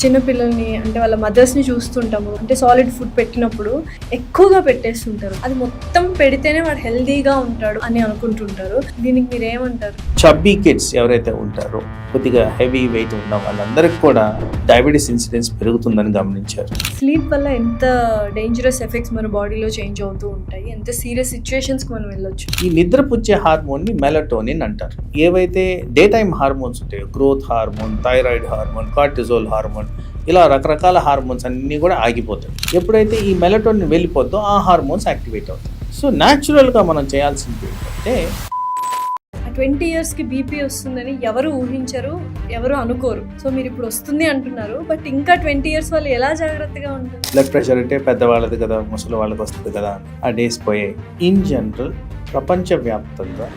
చిన్నపిల్లల్ని అంటే వాళ్ళ మదర్స్ని చూస్తుంటాము. అంటే సాలిడ్ ఫుడ్ పెట్టినప్పుడు ఎక్కువగా పెట్టేస్తుంటారు. అది మొత్తం పెడితేనే వాడు హెల్దీగా ఉంటాడు అని అనుకుంటుంటారు. దీనికి మీరు ఏమంటారు చబ్బీ కిడ్స్ ఎవరైతే ఉంటారో కొద్దిగా హెవీ వెయిట్ ఉన్న వాళ్ళందరికీ కూడా డయాబెటీస్ ఇన్సిడెన్స్ పెరుగుతుందని గమనించారు. స్లీప్ వల్ల ఎంత డేంజరస్ ఎఫెక్ట్స్ మన బాడీలో చేంజ్ అవుతూ ఉంటాయి? ఎంత సీరియస్ సిచ్యువేషన్స్కి మనం వెళ్ళొచ్చు? ఈ నిద్రపుచ్చే హార్మోన్ని మెలటోనిన్ అంటారు. ఏవైతే డే టైమ్ హార్మోన్స్ ఉంటాయో growth hormone thyroid hormone cortisol hormone ఇలా రకరకాల హార్మోన్స్ అన్నీ కూడా ఆగిపోతాయి. ఎప్పుడైతే ఈ మెలటోనిన్ వెళ్ళిపోద్దో ఆ హార్మోన్స్ యాక్టివేట్ అవుతాయి. సో న్యాచురల్గా మనం చేయాల్సింది ఏంటంటే ట్వంటీ ఇయర్స్కి బీపీ వస్తుందని ఎవరు ఊహించరు ఎవరు అనుకోరు. సో మీరు ఇప్పుడు వస్తుంది అంటున్నారు బట్ ఇంకా ట్వంటీ ఇయర్స్ వాళ్ళు ఎలా జాగ్రత్తగా ఉంటారు బ్లడ్ ప్రెషర్ అంటే పెద్దవాళ్ళది కదా ముసలి వాళ్ళకి వస్తుంది కదా ఆ డేస్ పోయాయి. ఇన్ జనరల్ ప్రపంచవ్యాప్తంగా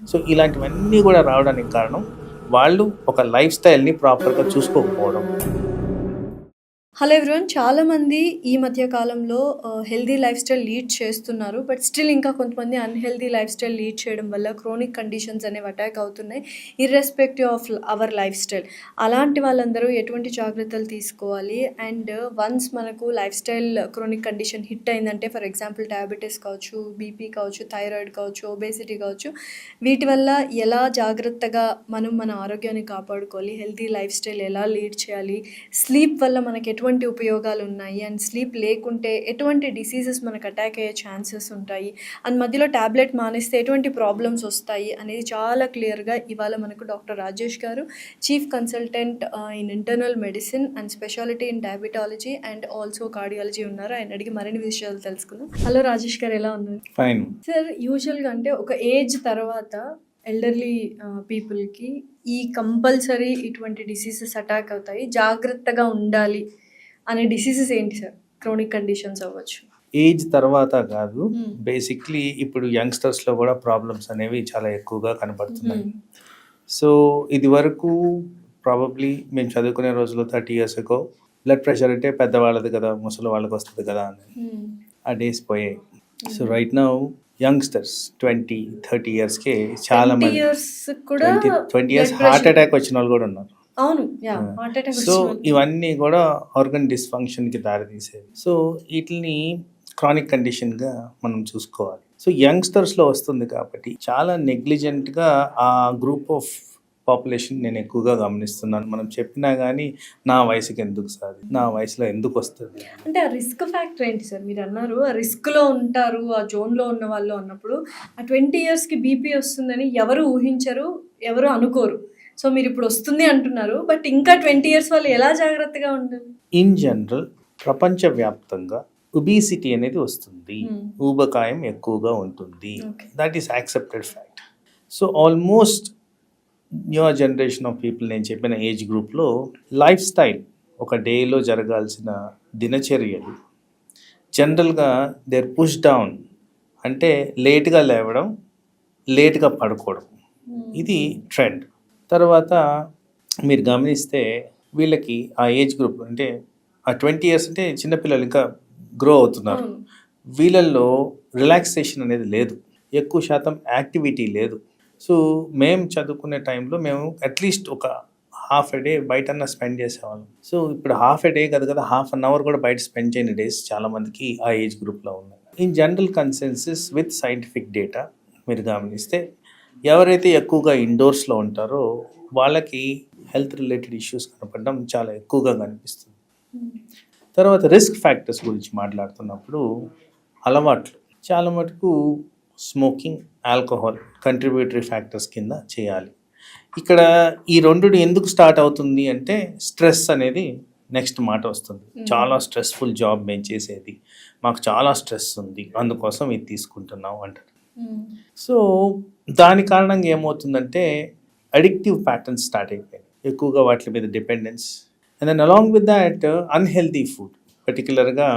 సో ఇలాంటివన్నీ కూడా రావడానికి కారణం వాళ్ళు ఒక లైఫ్ స్టైల్ని ప్రాపర్గా చూసుకోకపోవడం. హలో ఎవ్రీవన్ చాలామంది ఈ మధ్య కాలంలో హెల్దీ లైఫ్ స్టైల్ లీడ్ చేస్తున్నారు. బట్ స్టిల్ ఇంకా కొంతమంది అన్హెల్దీ లైఫ్ స్టైల్ లీడ్ చేయడం వల్ల క్రోనిక్ కండిషన్స్ అనేవి అటాక్ అవుతున్నాయి. Irrespective of our lifestyle. అలాంటి వాళ్ళందరూ ఎటువంటి జాగ్రత్తలు తీసుకోవాలి? అండ్ వన్స్ మనకు life style chronic condition hit అయిందంటే ఫర్ ఎగ్జాంపుల్ డయాబెటీస్ కావచ్చు బీపీ కావచ్చు థైరాయిడ్ కావచ్చు ఒబేసిటీ కావచ్చు వీటి వల్ల ఎలా జాగ్రత్తగా మనం మన ఆరోగ్యాన్ని కాపాడుకోవాలి? హెల్దీ లైఫ్ స్టైల్ ఎలా లీడ్ చేయాలి? స్లీప్ వల్ల మనకి ఎటువంటి ఉపయోగాలు ఉన్నాయి అండ్ స్లీప్ లేకుంటే ఎటువంటి డిసీజెస్ మనకు అటాక్ అయ్యే ఛాన్సెస్ ఉంటాయి? అండ్ మధ్యలో ట్యాబ్లెట్ మానేస్తే ఎటువంటి ప్రాబ్లమ్స్ వస్తాయి? అనేది చాలా క్లియర్గా ఇవాళ మనకు డాక్టర్ రాజేష్ గారు chief consultant in internal medicine and speciality in diabetology and also cardiology ఉన్నారు. ఆయన అడిగి మరిన్ని విషయాలు తెలుసుకుందాం. హలో రాజేష్ గారు ఎలా ఉన్నారు? ఫైన్ సార్ యూజువల్గా అంటే ఒక ఏజ్ తర్వాత ఎల్డర్లీ పీపుల్కి ఈ కంపల్సరీ ఇటువంటి డిసీజెస్ అటాక్ అవుతాయి. జాగ్రత్తగా ఉండాలి. అనే డిసీజెస్ ఏంటి సార్ క్రోనిక్ కండిషన్స్ అవ్వచ్చు ఏజ్ తర్వాత కాదు Hmm. బేసిక్లీ ఇప్పుడు యంగ్స్టర్స్లో కూడా ప్రాబ్లమ్స్ అనేవి చాలా ఎక్కువగా కనపడుతున్నాయి Hmm. సో ఇది వరకు ప్రాబబ్లీ మేము చదువుకునే రోజుల్లో thirty years ago blood pressure అంటే పెద్దవాళ్ళది కదా ముసలి వాళ్ళకి వస్తుంది కదా అని Hmm. ఆ డేస్ పోయాయి so right now youngsters twenty thirty ఇయర్స్కే చాలా 20 మంది twenty twenty years heart attack వచ్చిన వాళ్ళు కూడా ఉన్నారు అవును. సో ఇవన్నీ కూడా ఆర్గన్ డిస్ఫంక్షన్కి దారితీసేవి. సో వీటిని క్రానిక్ కండిషన్గా మనం చూసుకోవాలి. సో యంగ్స్టర్స్లో వస్తుంది కాబట్టి చాలా నెగ్లిజెంట్గా ఆ గ్రూప్ ఆఫ్ పాపులేషన్ నేను ఎక్కువగా గమనిస్తున్నాను. మనం చెప్పినా కానీ నా వయసుకి ఎందుకు సార్? నా వయసులో ఎందుకు వస్తుంది? అంటే ఆ రిస్క్ ఫ్యాక్టర్ ఏంటి సార్? మీరు అన్నారు ఆ రిస్క్లో ఉంటారు ఆ జోన్లో ఉన్న వాళ్ళు అన్నప్పుడు ఆ ట్వంటీ ఇయర్స్కి బీపీ వస్తుందని ఎవరు ఊహించరు ఎవరు అనుకోరు. సో మీరు ఇప్పుడు వస్తుంది అంటున్నారు బట్ ఇంకా ట్వంటీ ఇయర్స్ వాళ్ళు ఎలా జాగ్రత్తగా ఉండాలి? ఇన్ జనరల్ ప్రపంచవ్యాప్తంగా ఒబీసిటీ అనేది వస్తుంది. Hmm. ఊబకాయం ఎక్కువగా ఉంటుంది. That is accepted fact so almost newer generation of people నేను చెప్పిన ఏజ్ గ్రూప్లో లైఫ్ స్టైల్ ఒక డేలో జరగాల్సిన దినచర్యలు జనరల్గా దేర్ పుష్ డౌన్ అంటే లేట్గా లేవడం లేట్గా పడుకోవడం. ఇది ట్రెండ్ తర్వాత మీరు గమనిస్తే వీళ్ళకి ఆ ఏజ్ గ్రూప్ అంటే ఆ ట్వంటీ ఇయర్స్ అంటే చిన్నపిల్లలు ఇంకా గ్రో అవుతున్నారు. వీళ్ళల్లో రిలాక్సేషన్ అనేది లేదు. ఎక్కువ శాతం యాక్టివిటీ లేదు. సో మేము చదువుకునే టైంలో మేము అట్లీస్ట్ ఒక హాఫ్ ఎ డే బయటన్నా స్పెండ్ చేసేవాళ్ళం. సో ఇప్పుడు హాఫ్ ఎ డే కదా కదా హాఫ్ అన్ అవర్ కూడా బయట స్పెండ్ చేయని డేస్ చాలా మందికి ఆ ఏజ్ గ్రూప్లో ఉన్నాయి. In general consensus with scientific data మీరు గమనిస్తే ఎవరైతే ఎక్కువగా ఇండోర్స్లో ఉంటారో వాళ్ళకి హెల్త్ రిలేటెడ్ ఇష్యూస్ కనపడడం చాలా ఎక్కువగా కనిపిస్తుంది. తర్వాత రిస్క్ ఫ్యాక్టర్స్ గురించి మాట్లాడుతున్నప్పుడు అలవాట్లు. చాలా మటుకు స్మోకింగ్ ఆల్కహాల్ కంట్రిబ్యూటరీ ఫ్యాక్టర్స్ కింద చేయాలి. ఇక్కడ ఈ రెండు ఎందుకు స్టార్ట్ అవుతుంది అంటే స్ట్రెస్ అనేది నెక్స్ట్ మాట వస్తుంది. చాలా స్ట్రెస్ఫుల్ జాబ్ మేము చేసేది. మాకు చాలా స్ట్రెస్ ఉంది. అందుకోసం ఇది తీసుకుంటున్నాం అంటారు. సో దాని కారణంగా ఏమవుతుందంటే అడిక్టివ్ ప్యాటర్న్స్ స్టార్ట్ అయిపోయాయి. ఎక్కువగా వాటి మీద dependence and then along with that unhealthy food పర్టికులర్గా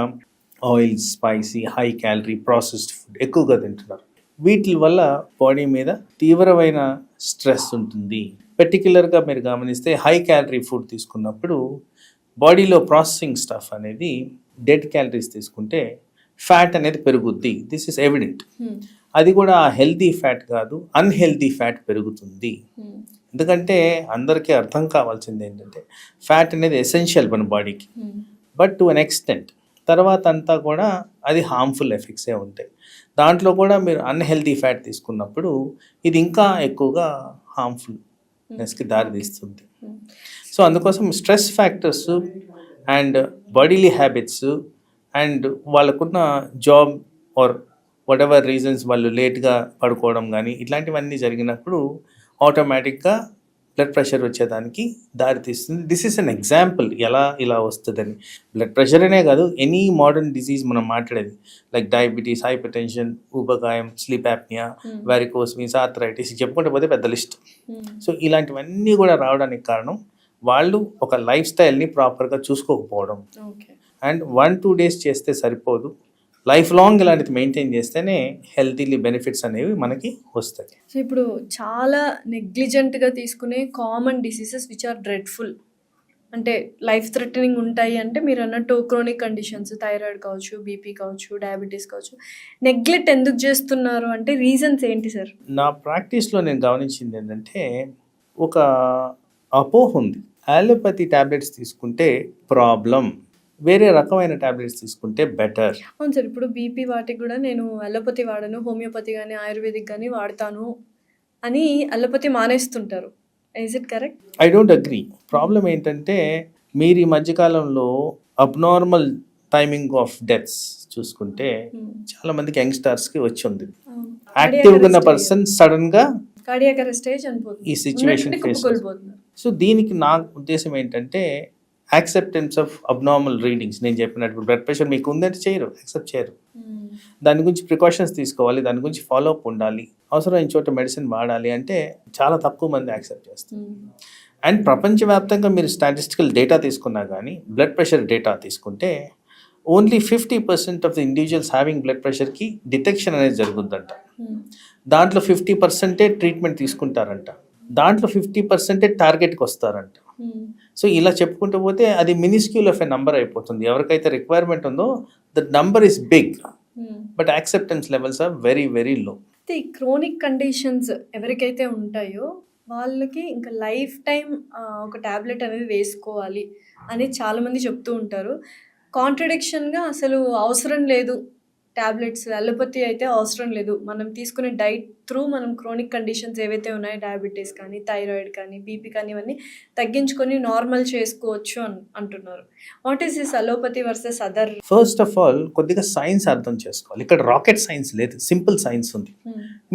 oil spicy high calorie processed food ఎక్కువగా తింటున్నారు. వీటి వల్ల బాడీ మీద తీవ్రమైన స్ట్రెస్ ఉంటుంది. పర్టికులర్గా మీరు గమనిస్తే హై క్యాలరీ ఫుడ్ తీసుకున్నప్పుడు బాడీలో ప్రాసెసింగ్ స్టఫ్ అనేది డెడ్ క్యాలరీస్ తీసుకుంటే ఫ్యాట్ అనేది పెరుగుద్ది. దిస్ ఇస్ ఎవిడెంట్ అది కూడా హెల్తీ ఫ్యాట్ కాదు అన్హెల్తీ ఫ్యాట్ పెరుగుతుంది. ఎందుకంటే అందరికీ అర్థం కావాల్సింది ఏంటంటే ఫ్యాట్ అనేది ఎసెన్షియల్ మన బాడీకి. బట్ టు అన్ ఎక్స్టెంట్ తర్వాత అంతా కూడా అది హార్మ్ఫుల్ ఎఫెక్ట్సే ఉంటాయి. దాంట్లో కూడా మీరు అన్హెల్తీ ఫ్యాట్ తీసుకున్నప్పుడు ఇది ఇంకా ఎక్కువగా హార్మ్ఫుల్నెస్కి దారితీస్తుంది సో అందుకోసం stress factors and bodily habits and వాళ్ళకున్న job or whatever reasons వాళ్ళు లేట్గా పడుకోవడం కానీ ఇట్లాంటివన్నీ జరిగినప్పుడు ఆటోమేటిక్గా బ్లడ్ ప్రెషర్ వచ్చేదానికి దారితీస్తుంది దిస్ ఈస్ అన్ ఎగ్జాంపుల్ ఎలా ఇలా వస్తుందని. బ్లడ్ ప్రెషర్ అనే కాదు ఎనీ మోడర్న్ డిసీజ్ మనం మాట్లాడేది. లైక్ డయాబెటీస్ హైపర్ టెన్షన్ ఊబకాయం sleep apnea varicose veins arthritis చెప్పుకుంటే పోతే పెద్ద లిస్ట్ సో ఇలాంటివన్నీ కూడా రావడానికి కారణం వాళ్ళు ఒక లైఫ్ స్టైల్ని ప్రాపర్గా చూసుకోకపోవడం. Okay and one two days చేస్తే సరిపోదు. లైఫ్ లాంగ్ ఇలాంటిది మెయింటైన్ చేస్తేనే హెల్తీలీ బెనిఫిట్స్ అనేవి మనకి వస్తాయి. సో ఇప్పుడు చాలా నెగ్లిజెంట్గా తీసుకునే common diseases which are dreadful. అంటే లైఫ్ థ్రెటనింగ్ ఉంటాయి అంటే మీరు అన్నట్టు క్రోనిక్ కండిషన్స్ థైరాయిడ్ కావచ్చు బీపీ కావచ్చు డయాబెటీస్ కావచ్చు. నెగ్లెక్ట్ ఎందుకు చేస్తున్నారు అంటే రీజన్స్ ఏంటి సార్? నా ప్రాక్టీస్లో నేను గమనించింది ఏంటంటే ఒక అపోహ ఉంది. ఆలోపతి ట్యాబ్లెట్స్ తీసుకుంటే ప్రాబ్లం. వేరే రకమైన ట్యాబ్లెట్స్ తీసుకుంటే బెటర్. అవును సార్ ఇప్పుడు బీపీ వాటికి కూడా నేను అలోపతి వాడను హోమియోపతి కానీ ఆయుర్వేదిక్ కానీ వాడతాను అని allopathy మానేస్తుంటారు. Is it correct I don't agree problem ఏంటంటే మీరు ఈ మధ్యకాలంలో అబ్నార్మల్ టైమింగ్ ఆఫ్ డెత్స్ చూసుకుంటే చాలా మందికి యంగ్స్టర్స్కి వచ్చి ఉంది. యాక్టివ్గా ఉన్న పర్సన్ సడన్గా కార్డియాక్ అరెస్ట్ అయ్యి చనిపోతుంది. ఈ face కుప్పకూలిపోతున్నారు. సో దీనికి నా ఉద్దేశం ఏంటంటే యాక్సెప్టెన్స్ ఆఫ్ అబ్నార్మల్ రీడింగ్స్ నేను చెప్పినట్టు బ్లడ్ ప్రెషర్ మీకు ఉందంటే చేయరు యాక్సెప్ట్ చేయరు మ్మ్. దాని గురించి ప్రికాషన్స్ తీసుకోవాలి దాని గురించి ఫాలో అప్ ఉండాలి అవసరమైన చోట మెడిసిన్ వాడాలి అంటే చాలా తక్కువ మంది యాక్సెప్ట్ చేస్తారు. అండ్ ప్రపంచవ్యాప్తంగా మీరు స్టాటిస్టికల్ డేటా తీసుకున్నా కానీ బ్లడ్ ప్రెషర్ డేటా తీసుకుంటే only fifty percent of the individuals having blood ప్రెషర్కి detection అనేది జరుగుద్దంట మ్మ్. దాంట్లో ఫిఫ్టీ పర్సెంటే ట్రీట్మెంట్ తీసుకుంటారంట దాంట్లో ఫిఫ్టీ పర్సెంటే టార్గెట్కి వస్తారంట. సో ఇలా చెప్పుకుంటూ పోతే అది మినిస్క్యూల్ ఆఫ్ ఎ నంబర్ అయిపోతుంది. ఎవరికైతే రిక్వైర్మెంట్ ఉందో the number is big. But acceptance levels are very very low అయితే ఈ క్రోనిక్ కండిషన్స్ ఎవరికైతే ఉంటాయో వాళ్ళకి ఇంకా లైఫ్ టైం ఒక టాబ్లెట్ అనేది వేసుకోవాలి అని చాలామంది చెప్తూ ఉంటారు. కాంట్రడిక్షన్గా అసలు అవసరం లేదు. టాబ్లెట్స్ అలోపతి అయితే అవసరం లేదు. మనం తీసుకునే డైట్ త్రూ మనం క్రోనిక్ కండిషన్స్ ఏవైతే ఉన్నాయో డయాబెటీస్ కానీ థైరాయిడ్ కానీ బీపీ కానీ ఇవన్నీ తగ్గించుకొని నార్మల్ చేసుకోవచ్చు అని అంటున్నారు. What is this allopathy versus other first of all కొద్దిగా సైన్స్ అర్థం చేసుకోవాలి. ఇక్కడ రాకెట్ సైన్స్ లేదు సింపుల్ సైన్స్ ఉంది.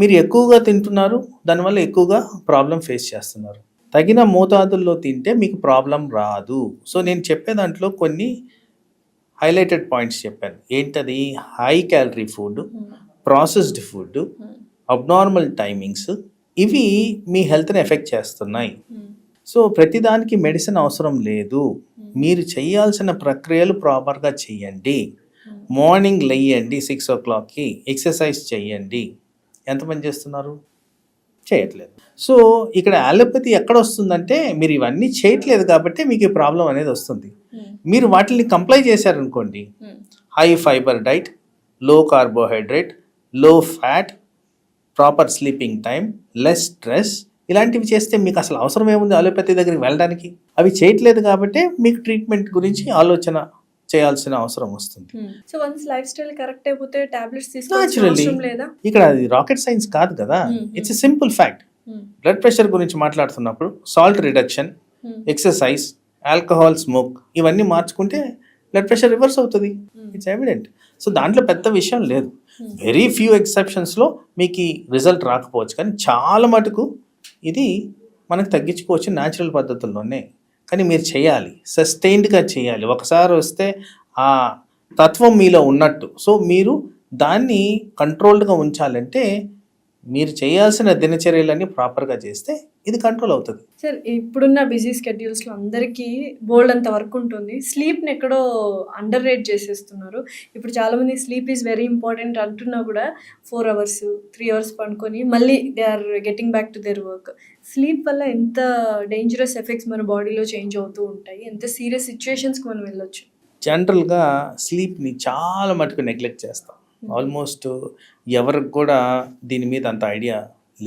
మీరు ఎక్కువగా తింటున్నారు దానివల్ల ఎక్కువగా ప్రాబ్లం ఫేస్ చేస్తున్నారు. తగిన మోతాదుల్లో తింటే మీకు ప్రాబ్లం రాదు. సో నేను చెప్పే దాంట్లో కొన్ని హైలైటెడ్ పాయింట్స్ చెప్పాను. ఏంటది? High calorie food processed food abnormal timings ఇవి మీ హెల్త్ని ఎఫెక్ట్ చేస్తున్నాయి. సో ప్రతిదానికి మెడిసిన్ అవసరం లేదు. మీరు చేయాల్సిన ప్రక్రియలు ప్రాపర్గా చేయండి. మార్నింగ్ లేయండి సిక్స్ ఓ క్లాక్కి ఎక్సర్సైజ్ చేయండి. పని చేస్తున్నారు? చేయట్లేదు. సో ఇక్కడ అలోపతి ఎక్కడ వస్తుందంటే మీరు ఇవన్నీ చేయట్లేదు కాబట్టి మీకు ఈ ప్రాబ్లం అనేది వస్తుంది. మీరు వాటిని కంప్లై చేశారనుకోండి హై ఫైబర్ డైట్లో కార్బోహైడ్రేట్లో fat proper sleeping time less stress ఇలాంటివి చేస్తే మీకు అసలు అవసరం ఏముంది అలోపతి దగ్గరికి వెళ్ళడానికి? అవి చేయట్లేదు కాబట్టి మీకు ట్రీట్మెంట్ గురించి ఆలోచన చేయాల్సిన అవసరం వస్తుంది. So once life style correct అయిపోతే టాబ్లెట్స్ లేదా? ఇక్కడ అది రాకెట్ సైన్స్ కాదు కదా. It's a simple fact blood pressure గురించి మాట్లాడుతున్నప్పుడు salt reduction exercise alcohol smoke ఇవన్నీ మార్చుకుంటే బ్లడ్ ప్రెషర్ రివర్స్ అవుతుంది. ఇట్స్ ఎవిడెంట్ సో దాంట్లో పెద్ద విషయం లేదు. వెరీ ఫ్యూ ఎక్సెప్షన్స్లో మీకు ఈ రిజల్ట్ రాకపోవచ్చు. కానీ చాలా మటుకు ఇది మనకు తగ్గించుకోవచ్చు న్యాచురల్ పద్ధతుల్లోనే. కానీ మీరు చేయాలి. సస్టైన్డ్గా చేయాలి. ఒకసారి వస్తే ఆ తత్వం మీలో ఉన్నట్టు. సో మీరు దాన్ని కంట్రోల్డ్గా ఉంచాలంటే మీరు చేయాల్సిన దినచర్యలన్నీ ప్రాపర్గా చేస్తే ఇది కంట్రోల్ అవుతుంది. సార్ ఇప్పుడున్న బిజీ స్కెడ్యూల్స్లో అందరికీ బోల్డ్ అంత వర్క్ ఉంటుంది. స్లీప్ని ఎక్కడో అండర్ రేట్ చేసేస్తున్నారు. ఇప్పుడు చాలామంది స్లీప్ ఈజ్ వెరీ ఇంపార్టెంట్ అంటున్నా కూడా ఫోర్ అవర్స్ త్రీ అవర్స్ పడుకొని మళ్ళీ they are getting back to their work. Sleep వల్ల ఎంత డేంజరస్ ఎఫెక్ట్స్ మన బాడీలో చేంజ్ అవుతూ ఉంటాయి? ఎంత సీరియస్ సిచ్యువేషన్స్కి మనం వెళ్ళొచ్చు? జనరల్గా స్లీప్ని చాలా మటుకు నెగ్లెక్ట్ చేస్తాం. ఆల్మోస్ట్ ఎవరికి కూడా దీని మీద అంత ఐడియా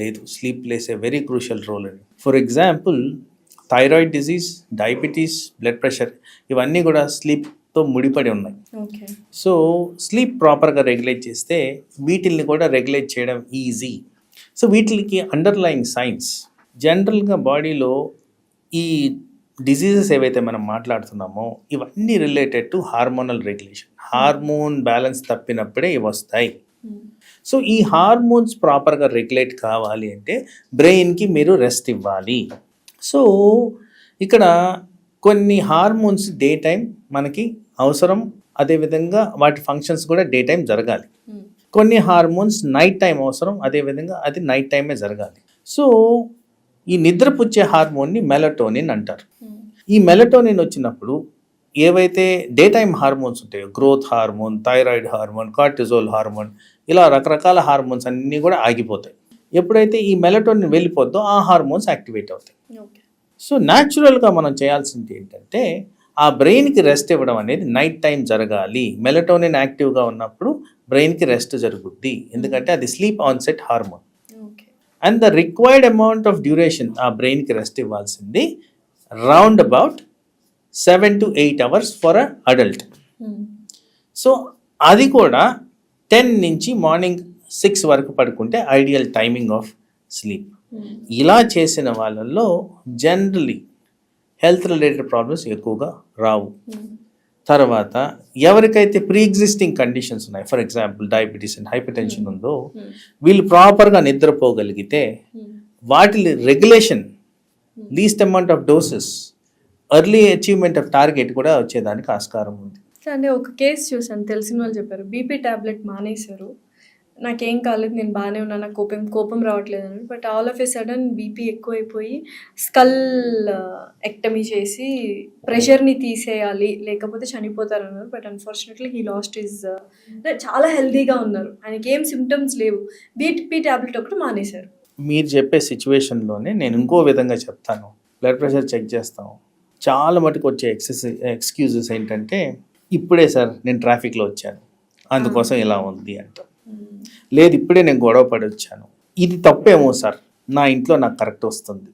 లేదు. Sleep plays a very crucial role అని for example thyroid disease diabetes blood pressure ఇవన్నీ కూడా స్లీప్తో ముడిపడి ఉన్నాయి. సో స్లీప్ ప్రాపర్గా రెగ్యులేట్ చేస్తే వీటిల్ని కూడా రెగ్యులేట్ చేయడం ఈజీ. సో వీటికి అండర్లయింగ్ సైన్స్. జనరల్గా బాడీలో ఈ డిసీజెస్ ఏవైతే మనం మాట్లాడుతున్నామో ఇవన్నీ related to hormonal regulation. Hormone balance తప్పినప్పుడే ఇవి వస్తాయి. సో ఈ హార్మోన్స్ ప్రాపర్గా రెగ్యులేట్ కావాలి అంటే బ్రెయిన్కి మీరు రెస్ట్ ఇవ్వాలి. సో ఇక్కడ కొన్ని హార్మోన్స్ డే టైం మనకి అవసరం. అదేవిధంగా వాటి ఫంక్షన్స్ కూడా డే టైం జరగాలి. కొన్ని హార్మోన్స్ నైట్ టైం అవసరం. అదేవిధంగా అది నైట్ టైమే జరగాలి. సో ఈ నిద్రపుచ్చే హార్మోన్ని మెలటోనిన్ అంటారు. ఈ మెలటోనిన్ వచ్చినప్పుడు ఏవైతే డే టైం హార్మోన్స్ ఉంటాయో growth hormone thyroid hormone cortisol hormone ఇలా రకరకాల హార్మోన్స్ అన్నీ కూడా ఆగిపోతాయి. ఎప్పుడైతే ఈ మెలటోనిన్ వెళ్ళిపోద్దో ఆ హార్మోన్స్ యాక్టివేట్ అవుతాయి. సో న్యాచురల్గా మనం చేయాల్సింది ఏంటంటే ఆ బ్రెయిన్కి రెస్ట్ ఇవ్వడం అనేది నైట్ టైం జరగాలి. మెలటోనిన్ యాక్టివ్గా ఉన్నప్పుడు బ్రెయిన్కి రెస్ట్ జరుగుద్ది. ఎందుకంటే అది sleep onset hormone and the required amount of duration ఆ బ్రెయిన్కి రెస్ట్ ఇవ్వాల్సింది round about seven to eight hours for a adult so అది కూడా టెన్ నుంచి మార్నింగ్ సిక్స్ వరకు పడుకుంటే ఐడియల్ టైమింగ్ ఆఫ్ స్లీప్. ఇలా చేసిన వాళ్ళల్లో జనరలీ హెల్త్ రిలేటెడ్ ప్రాబ్లమ్స్ ఎక్కువగా రావు. తర్వాత ఎవరికైతే ప్రీ ఎగ్జిస్టింగ్ కండిషన్స్ ఉన్నాయి for example diabetes and hypertension ఉందో వీళ్ళు ప్రాపర్గా నిద్రపోగలిగితే వాటి regulation least amount of doses early achievement of target కూడా వచ్చేదానికి ఆస్కారం ఉంది. అంటే ఒక కేసు చూసాను తెలిసిన వాళ్ళు చెప్పారు. బీపీ టాబ్లెట్ మానేశారు. నాకేం కాలేదు నేను బాగానే ఉన్నాను నాకు కోపం కోపం రావట్లేదు అని. But all of a sudden BP ఎక్కువైపోయి స్కల్ ఎక్టమీ చేసి ప్రెషర్ని తీసేయాలి లేకపోతే చనిపోతారు అన్నారు. But unfortunately he last is చాలా హెల్దీగా ఉన్నారు. ఆయనకి ఏం సిమ్టమ్స్ లేవు. బీపీ టాబ్లెట్ ఒకటి మానేశారు. మీరు చెప్పే సిచ్యువేషన్లోనే నేను ఇంకో విధంగా చెప్తాను. బ్లడ్ ప్రెషర్ చెక్ చేస్తాం చాలా మటుకు వచ్చే ఎక్సెస్ ఎక్స్క్యూజెస్ ఏంటంటే ఇప్పుడే సార్ నేను ట్రాఫిక్లో వచ్చాను. అందుకోసం ఇలా ఉంది అంట. లేదు ఇప్పుడే నేను గొడవ పడి వచ్చాను. ఇది తప్పేమో సార్ నా ఇంట్లో నాకు కరెక్ట్ వస్తుంది.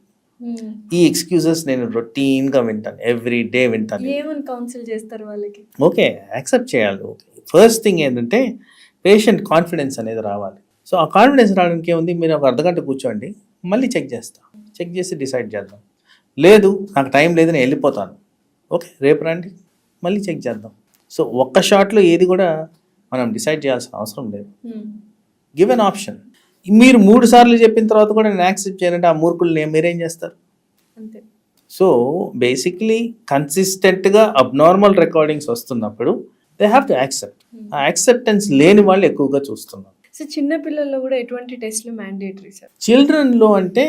ఈ ఎక్స్క్యూజెస్ నేను రొటీన్గా వింటాను ఎవ్రీ డే వింటాను. ఏమని కౌన్సిల్ చేస్తారు వాళ్ళకి? ఓకే యాక్సెప్ట్ చేయాలి ఓకే. ఫస్ట్ థింగ్ ఏంటంటే పేషెంట్ కాన్ఫిడెన్స్ అనేది రావాలి. సో ఆ కాన్ఫిడెన్స్ రావడానికి ఏముంది? మీరు ఒక అర్ధగంట కూర్చోండి మళ్ళీ చెక్ చేస్తాం. చెక్ చేసి డిసైడ్ చేద్దాం. లేదు నాకు టైం లేదు నేను వెళ్ళిపోతాను. ఓకే రేపు రండి మళ్ళీ చెక్ చేద్దాం. సో ఒక్క షాట్లో ఏది కూడా మనం డిసైడ్ చేయాల్సిన అవసరం లేదు. గివ్ అన్ ఆప్షన్ మీరు మూడు సార్లు చెప్పిన తర్వాత కూడా నేను యాక్సెప్ట్ చేయాలంటే ఆ మూర్ఖుల్ని మీరేం చేస్తారు? సో బేసిక్లీ కన్సిస్టెంట్గా అబ్నార్మల్ రికార్డింగ్స్ వస్తున్నప్పుడు దే హ్యావ్ టు యాక్సెప్ట్. ఆ యాక్సెప్టెన్స్ లేని వాళ్ళు ఎక్కువగా చూస్తున్నారు. సో చిన్న పిల్లల్లో కూడా ఎటువంటి టెస్ట్లు మ్యాండేటరీ సార్? చిల్డ్రన్లో అంటే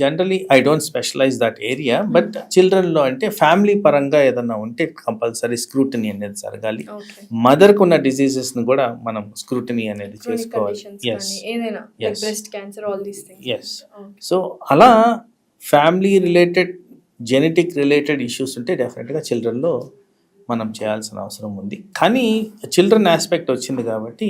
generally I don't specialize that area but చిల్డ్రన్లో అంటే ఫ్యామిలీ పరంగా ఏదన్నా ఉంటే కంపల్సరీ స్క్రూటనీ అనేది జరగాలి. మదర్కు ఉన్న డిసీజెస్ని కూడా మనం స్క్రూటనీ అనేది చేసుకోవాలి. ఏదైనా. Breast cancer all these things yes so అలా family related genetic related issues ఉంటే డెఫినెట్గా చిల్డ్రన్లో మనం చేయాల్సిన అవసరం ఉంది. కానీ చిల్డ్రన్ ఆస్పెక్ట్ వచ్చింది కాబట్టి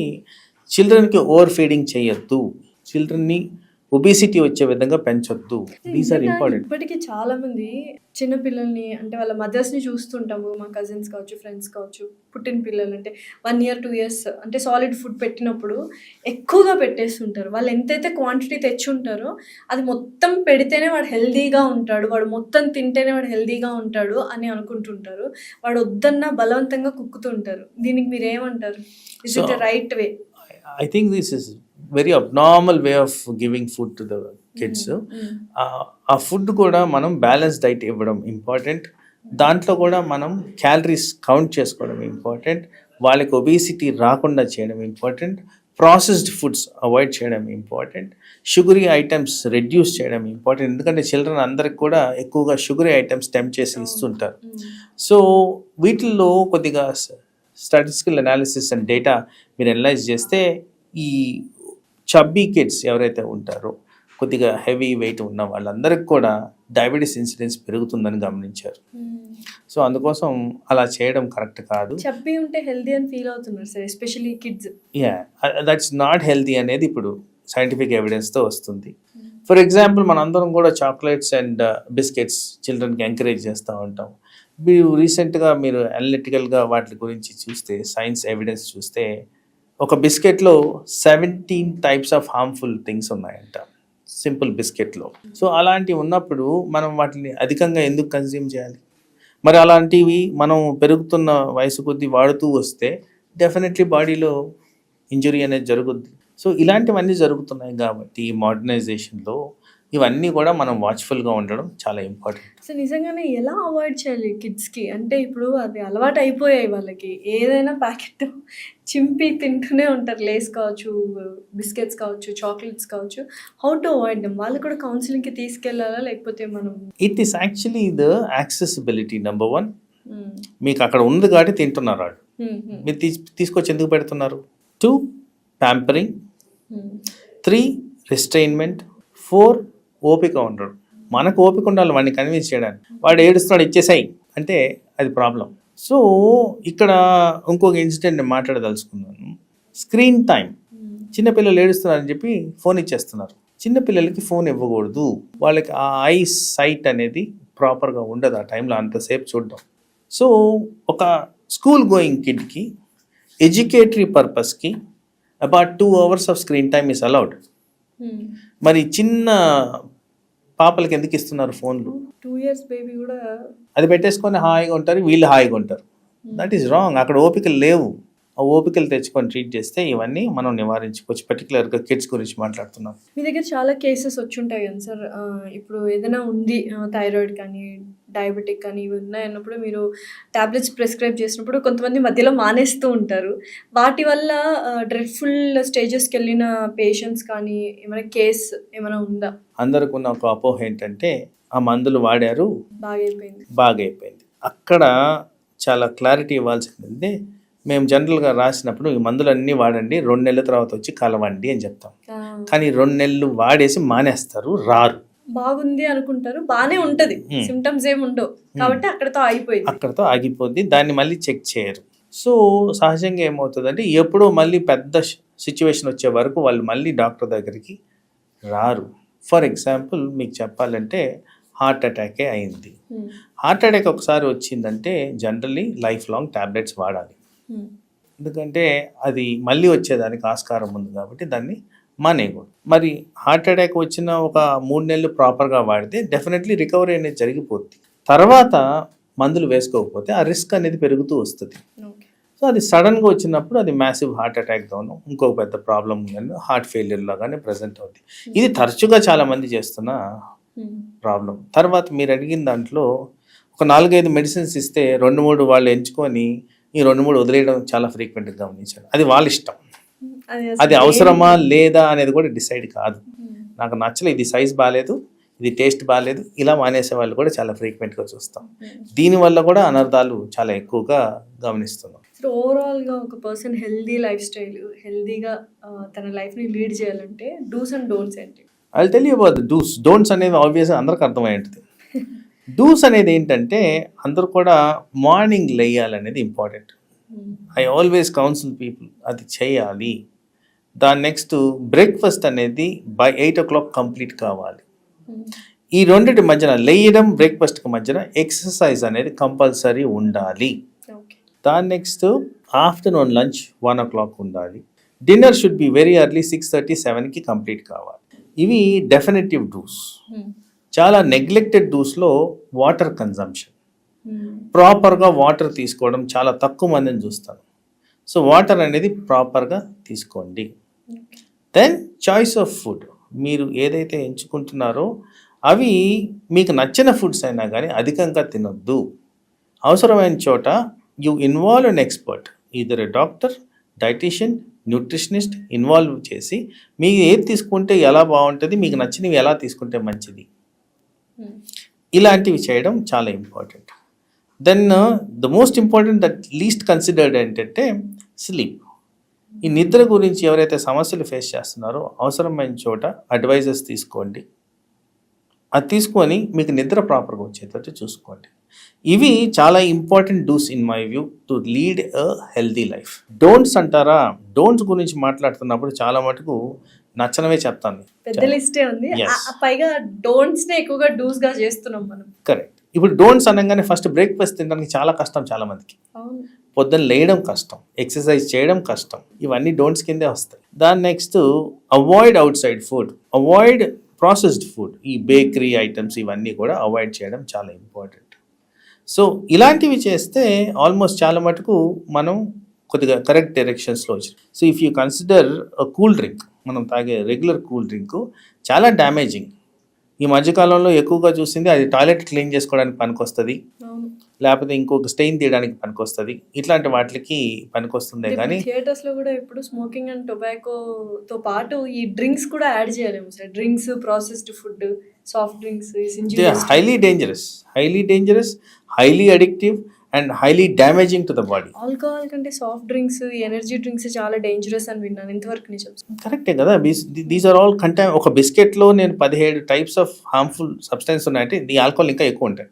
చిల్డ్రన్కి ఓవర్ ఫీడింగ్ చేయొద్దు. చిల్డ్రన్ని ఒబిసిటీ వచ్చే విధంగా పెంచొద్దు. దీస్ ఆర్ ఇంపార్టెంట్ ఇప్పటికీ చాలా మంది చిన్న పిల్లల్ని అంటే వాళ్ళ మదర్స్ని చూస్తుంటాము మా కజిన్స్ కావచ్చు ఫ్రెండ్స్ కావచ్చు పుట్టిన పిల్లలు అంటే వన్ ఇయర్ టూ ఇయర్స్ అంటే సాలిడ్ ఫుడ్ పెట్టినప్పుడు ఎక్కువగా పెట్టేస్తుంటారు. వాళ్ళు ఎంతైతే క్వాంటిటీ తెచ్చుంటారో అది మొత్తం పెడితేనే వాడు హెల్దీగా ఉంటాడు వాడు మొత్తం తింటేనే వాడు హెల్దీగా ఉంటాడు అని అనుకుంటుంటారు. వాడు వద్దన్నా బలవంతంగా కుక్కుతుంటారు. దీనికి మీరు ఏమంటారు is it So- right way I think this is very abnormal way of giving food to the kids ఆ ఫుడ్ కూడా మనం బ్యాలెన్స్ డైట్ ఇవ్వడం ఇంపార్టెంట్ దాంట్లో కూడా మనం క్యాలరీస్ కౌంట్ చేసుకోవడం ఇంపార్టెంట్ వాళ్ళకి ఒబేసిటీ రాకుండా చేయడం ఇంపార్టెంట్ ప్రాసెస్డ్ ఫుడ్స్ అవాయిడ్ చేయడం ఇంపార్టెంట్ షుగరీ ఐటమ్స్ రెడ్యూస్ చేయడం ఇంపార్టెంట్ ఎందుకంటే చిల్డ్రన్ అందరికి కూడా ఎక్కువగా షుగరీ ఐటమ్స్ టెంప్ చేసి ఇస్తుంటారు. సో వీటిల్లో కొద్దిగా స్టాటిస్టికల్ అనాలిసిస్ అండ్ డేటా మీరు అనలైజ్ చేస్తే ఈ చబ్బీ కిడ్స్ ఎవరైతే ఉంటారో కొద్దిగా హెవీ వెయిట్ ఉన్న వాళ్ళందరికీ కూడా డయాబెటీస్ ఇన్సిడెన్స్ పెరుగుతుందని గమనించారు. సో అందుకోసం అలా చేయడం కరెక్ట్ కాదు. ఉంటే హెల్దీ అని ఫీల్ అవుతున్నారు sir especially kids ya that's not healthy అనేది ఇప్పుడు సైంటిఫిక్ ఎవిడెన్స్తో వస్తుంది. ఫర్ ఎగ్జాంపుల్ మనందరం కూడా చాక్లెట్స్ అండ్ బిస్కెట్స్ చిల్డ్రన్కి ఎంకరేజ్ చేస్తూ ఉంటాం. మీరు రీసెంట్గా మీరు అనలిటికల్గా వాటి గురించి చూస్తే సైన్స్ ఎవిడెన్స్ చూస్తే ఒక బిస్కెట్లో seventeen types of harmful things ఉన్నాయంట. సింపుల్ బిస్కెట్లో. సో అలాంటివి ఉన్నప్పుడు మనం వాటిని అధికంగా ఎందుకు కన్జ్యూమ్ చేయాలి? మరి అలాంటివి మనం పెరుగుతున్న వయసు కొద్దీ వాడుతూ వస్తే డెఫినెట్లీ బాడీలో ఇంజురీ అనేది జరుగుద్ది. సో ఇలాంటివన్నీ జరుగుతున్నాయి కాబట్టి ఈ మోడర్నైజేషన్లో ఇవన్నీ కూడా మనం వాచ్ఫుల్గా ఉండడం చాలా ఇంపార్టెంట్. సో నిజంగానే ఎలా అవాయిడ్ చేయాలి కిడ్స్కి? అంటే ఇప్పుడు అది అలవాటు అయిపోయాయి వాళ్ళకి. ఏదైనా ప్యాకెట్ చింపి తింటూనే ఉంటారు. లేస్ కావచ్చు బిస్కెట్స్ కావచ్చు చాక్లెట్స్ కావచ్చు. హౌ టు అవాయిడ్ దమ్ వాళ్ళు కూడా కౌన్సిలింగ్కి తీసుకెళ్ళాలా? లేకపోతే మనం it is actually the accessibility number one. మీకు అక్కడ ఉంది కాబట్టి తింటున్నారు వాళ్ళు. మ్మ్, మ్మ్, మీరు తీసి తీసుకొచ్చి ఎందుకు పెడుతున్నారు? Two pampering. Three restrainment four ఓపిక ఉండడు. మనకు ఓపిక ఉండాలి వాడిని కన్విన్స్ చేయడానికి. వాడు ఏడుస్తున్నాడు ఇచ్చేసాయి. అంటే అది ప్రాబ్లం సో ఇక్కడ ఇంకొక ఇన్సిడెంట్ నేను మాట్లాడదలుచుకున్నాను. స్క్రీన్ టైం మ్మ్. చిన్నపిల్లలు ఏడుస్తున్నారని చెప్పి ఫోన్ ఇచ్చేస్తున్నారు. చిన్నపిల్లలకి ఫోన్ ఇవ్వకూడదు. వాళ్ళకి ఆ ఐ సైట్ అనేది ప్రాపర్గా ఉండదు. ఆ టైంలో అంతసేపు చూడడం. సో ఒక స్కూల్ గోయింగ్ కిడ్కి ఎడ్యుకేటరీ పర్పస్కి about two hours of screen time is allowed. మరి చిన్న పాపలకి ఎందుకు ఇస్తున్నారు ఫోన్లు? టూ ఇయర్స్ బేబీ కూడా అది పెట్టేసుకొని హాయిగా ఉంటారు వీళ్ళు హాయిగా ఉంటారు. దట్ ఈస్ రాంగ్ అక్కడ ఓపికలు లేవు. ఆ ఓపికలు తెచ్చుకొని ట్రీట్ చేస్తే ఇవన్నీ మనం నివారించుకోవచ్చు. పర్టికులర్గా కిడ్స్ గురించి మాట్లాడుతున్నాం. మీ దగ్గర చాలా కేసెస్ వచ్చి ఉంటాయి కదా సార్. ఇప్పుడు ఏదైనా ఉంది థైరాయిడ్ కానీ డయాబెటిక్ కానీ ఇవి ఉన్నాయి అన్నప్పుడు మీరు టాబ్లెట్స్ ప్రిస్క్రైబ్ చేసినప్పుడు కొంతమంది మధ్యలో మానేస్తూ ఉంటారు. వాటి వల్ల డ్రెడ్ఫుల్ స్టేజెస్కి వెళ్ళిన పేషెంట్స్ కానీ ఏమైనా కేస్ ఏమైనా ఉందా? అందరికి ఉన్న ఒక అపోహ ఏంటంటే ఆ మందులు వాడారు. బాగా అయిపోయింది బాగైపోయింది. అక్కడ చాలా క్లారిటీ ఇవ్వాల్సింది మేము జనరల్గా రాసినప్పుడు ఈ మందులన్నీ వాడండి రెండు నెలల తర్వాత వచ్చి కలవండి అని చెప్తాం. కానీ రెండు నెలలు వాడేసి మానేస్తారు రారు. బాగుంది అనుకుంటారు. బాగానే ఉంటది. సిమ్టమ్స్ ఏమి ఉండవు. కాబట్టి అక్కడతో అయిపోయింది అక్కడతో ఆగిపోద్ది. దాన్ని మళ్ళీ చెక్ చేయరు. సో సహజంగా ఏమవుతుందంటే ఎప్పుడో మళ్ళీ పెద్ద సిచ్యువేషన్ వచ్చే వరకు వాళ్ళు మళ్ళీ డాక్టర్ దగ్గరికి రారు. ఫర్ ఎగ్జాంపుల్ మీకు చెప్పాలంటే హార్ట్ అటాకే అయింది. హార్ట్ అటాక్ ఒకసారి వచ్చిందంటే జనరల్లీ లైఫ్ లాంగ్ ట్యాబ్లెట్స్ వాడాలి. ఎందుకంటే అది మళ్ళీ వచ్చేదానికి ఆస్కారం ఉంది కాబట్టి దాన్ని మానేయకూడదు మరి హార్ట్ అటాక్ వచ్చిన ఒక మూడు నెలలు ప్రాపర్గా వాడితే డెఫినెట్లీ రికవరీ అనేది జరిగిపోద్ది. తర్వాత మందులు వేసుకోకపోతే ఆ రిస్క్ అనేది పెరుగుతూ వస్తుంది. సో అది సడన్గా వచ్చినప్పుడు అది మ్యాసివ్ హార్ట్ అటాక్తోనూ ఇంకో పెద్ద ప్రాబ్లం కానీ హార్ట్ ఫెయిలియర్ లాగానే ప్రజెంట్ అవుతుంది ఇది తరచుగా చాలామంది చేస్తున్న Hmm. ప్రాబ్లం తర్వాత మీరు అడిగిన దాంట్లో ఒక నాలుగైదు మెడిసిన్స్ ఇస్తే రెండు మూడు వాళ్ళు ఎంచుకొని ఈ రెండు మూడు వదిలేయడం చాలా ఫ్రీక్వెంట్గా గమనించాను. అది వాళ్ళ ఇష్టం. అది అది అవసరమా లేదా అనేది కూడా డిసైడ్ కాదు. నాకు నచ్చలేదు ఇది సైజ్ బాగాలేదు ఇది టేస్ట్ బాగాలేదు ఇలా మానేసే వాళ్ళు కూడా చాలా ఫ్రీక్వెంట్గా చూస్తాం. దీనివల్ల కూడా అనర్థాలు చాలా ఎక్కువగా గమనిస్తున్నాం. సో ఓవరాల్గా ఒక పర్సన్ హెల్దీ లైఫ్ స్టైల్ హెల్దీగా తన లైఫ్ని లీడ్ చేయాలంటే డూస్ అండ్ డోంట్స్ ఏంటి? యూ అబౌట్ డూస్ డోంట్స్ అనేది ఆబ్వియస్ అందరికి అర్థమై ఉంటుంది డూస్ అనేది ఏంటంటే అందరూ కూడా morning లేయాలనేది important I always counsel people అది చేయాలి. దాని నెక్స్ట్ బ్రేక్ఫాస్ట్ అనేది by eight o'clock complete కావాలి. ఈ రెండింటి మధ్యన లేయడం బ్రేక్ఫాస్ట్కి మధ్యన ఎక్సర్సైజ్ అనేది కంపల్సరీ ఉండాలి. దాని next afternoon lunch one o'clock ఉండాలి dinner should be very early six thirty సెవెన్కి కంప్లీట్ కావాలి. ఇవి డెఫినెటివ్ డూస్ చాలా నెగ్లెక్టెడ్ డూస్లో వాటర్ కన్జంప్షన్ ప్రాపర్గా వాటర్ తీసుకోవడం చాలా తక్కువ మందిని చూస్తాను. సో వాటర్ అనేది ప్రాపర్గా తీసుకోండి. దెన్ చాయిస్ ఆఫ్ ఫుడ్ మీరు ఏదైతే ఎంచుకుంటున్నారో అవి మీకు నచ్చిన ఫుడ్స్ అయినా కానీ అధికంగా తినొద్దు. అవసరమైన చోట you involve an expert either a doctor dietitian nutritionist involve చేసి మీకు ఏది తీసుకుంటే ఎలా బాగుంటుంది మీకు నచ్చినవి ఎలా తీసుకుంటే మంచిది. ఇలాంటివి చేయడం చాలా important then the most important that least considered ఏంటంటే స్లీప్ ఈ నిద్ర గురించి ఎవరైతే సమస్యలు ఫేస్ చేస్తున్నారో అవసరమైన చోట అడ్వైజెస్ తీసుకోండి. అది తీసుకొని మీకు నిద్ర ప్రాపర్గా వచ్చేటట్టు చూసుకోండి. ఇవి చాలా important dos in my view to lead a healthy life don'ts అంటారా? డోంట్స్ గురించి మాట్లాడుతున్నప్పుడు చాలా మటుకు నచ్చనవే చెప్తాను. పెద్ద లిస్టే ఉంది. పైగా డోంట్స్ నే ఎక్కువగా డూస్గా చేస్తున్నాం మనం. కరెక్ట్ ఇప్పుడు డోంట్స్ అనగానే ఫస్ట్ బ్రేక్ఫాస్ట్ తినడానికి చాలా కష్టం చాలా మందికి. పొద్దున్న లేయడం కష్టం ఎక్సర్సైజ్ చేయడం కష్టం ఇవన్నీ డోంట్స్ కిందే వస్తాయి. దాని next avoid outside food avoid processed food ఈ బేకరీ ఐటమ్స్ ఇవన్నీ కూడా అవాయిడ్ చేయడం చాలా ఇంపార్టెంట్ సో ఇలాంటివి చేస్తే ఆల్మోస్ట్ చాలా మటుకు మనం కొద్దిగా కరెక్ట్ డైరెక్షన్స్లో వచ్చి so if you consider cool drink మనం తాగే రెగ్యులర్ కూల్ డ్రింక్ చాలా డ్యామేజింగ్ ఈ మధ్యకాలంలో ఎక్కువగా చూసింది అది టాయిలెట్ క్లీన్ చేసుకోవడానికి పనికొస్తుంది. లేకపోతే ఇంకొక స్టెయిన్ తీయడానికి పనికొస్తుంది. ఇట్లాంటి వాటికి పనికొస్తుందే కానీ థియేటర్స్లో కూడా ఇప్పుడు స్మోకింగ్ అండ్ టొబాకో తో పాటు ఈ డ్రింక్స్ కూడా యాడ్ చేయలేము sir. Drinks processed food soft drinks highly dangerous highly dangerous highly addictive and highly damaging to the body alcohol కంటే సాఫ్ట్ డ్రింక్స్ ఎనర్జీ డ్రింక్స్ చాలా డేంజరస్ అని విన్నాను. ఇంతవరకు నిజం కరెక్టే కదా? దీస్ ఆర్ ఆల్ కంటే ఒక బిస్కెట్లో నేను పదిహేడు టైప్స్ ఆఫ్ హార్మ్ఫుల్ సబ్స్టెన్స్ ఉన్నాయంటే ఈ ఆల్కహాల్ ఇంకా ఎక్కువ ఉంటాయి.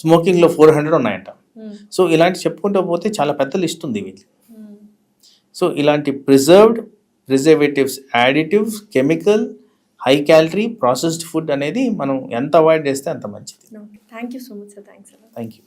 స్మోకింగ్లో ఫోర్ హండ్రెడ్ ఉన్నాయంట. Hmm. సో ఇలాంటి చెప్పుకుంటూ పోతే చాలా పెద్ద లిస్ట్ ఉంది వీళ్ళు సో ఇలాంటి preserved preservatives additives chemical high calorie processed food అనేది మనం ఎంత అవాయిడ్ చేస్తే అంత మంచిది. Thank you so much sir thanks thank you